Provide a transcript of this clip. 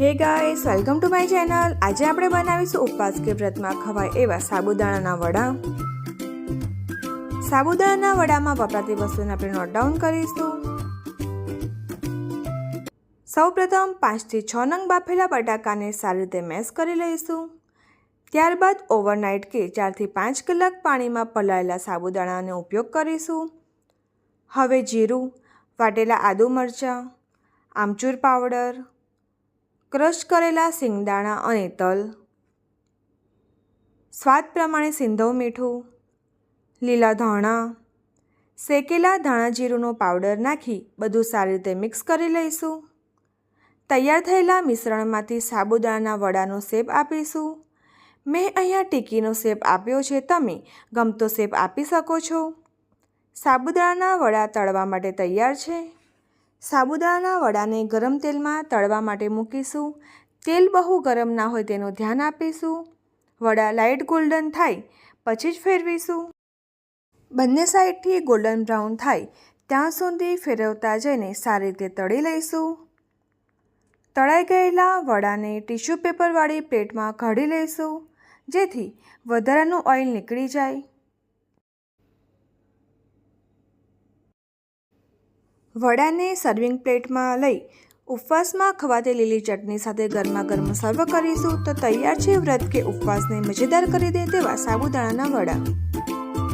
Hey guys welcome to my channel આજે આપણે બનાવીશું ઉપવાસ કે વ્રતમાં ખવાય એવા સાબુદાણાના વડા. સાબુદાણાના વડામાં વપરાતી વસ્તુને આપણે નોટ ડાઉન કરીશું. સૌપ્રથમ પાંચથી છ નંગ બાફેલા બટાકાને સારી રીતે મેશ કરી લઈશું. ત્યારબાદ ઓવરનાઇટ કે ચારથી પાંચ કલાક પાણીમાં પલાળેલા સાબુદાણાનો ઉપયોગ કરીશું. હવે જીરું, વાટેલા આદુ મરચાં, આમચૂર પાવડર ક્રશ કરેલા સિંગદાણા અને તલ. સ્વાદ પ્રમાણે સિંધવ મીઠું, લીલા ધાણા, શેકેલા ધાણા જીરુંનો પાવડર નાખી બધું સારી રીતે મિક્સ કરી લઈશું. તૈયાર થયેલા મિશ્રણમાંથી સાબુદાણાના વડાનો શેપ આપીશું. મેં અહીંયા ટીકીનો શેપ આપ્યો છે, તમે ગમતો શેપ આપી શકો છો. સાબુદાણાના વડા તળવા માટે તૈયાર છે. સાબુદાણાના વડાને ગરમ તેલમાં તળવા માટે મૂકીશું. તેલ બહુ ગરમ ના હોય તેનું ધ્યાન આપીશું. વડા લાઇટ ગોલ્ડન થાય, પછી જ ફેરવીશું. બંને સાઈડથી ગોલ્ડન બ્રાઉન થાય, ત્યાં સુધી ફેરવતા જઈને સારી રીતે તળી લઈશું. તળાઈ ગયેલા વડાને ટીશ્યુ પેપરવાળી પ્લેટમાં કાઢી લઈશું, જેથી વધારાનું ઓઇલ નીકળી જાય. વડાને સર્વિંગ પ્લેટમાં લઈ ઉપવાસમાં ખવાતી લીલી ચટણી સાથે ગરમા ગરમ સર્વ કરીશું તો તૈયાર છે વ્રત કે ઉપવાસને મજેદાર કરી દે તેવા સાબુદાણાના વડા.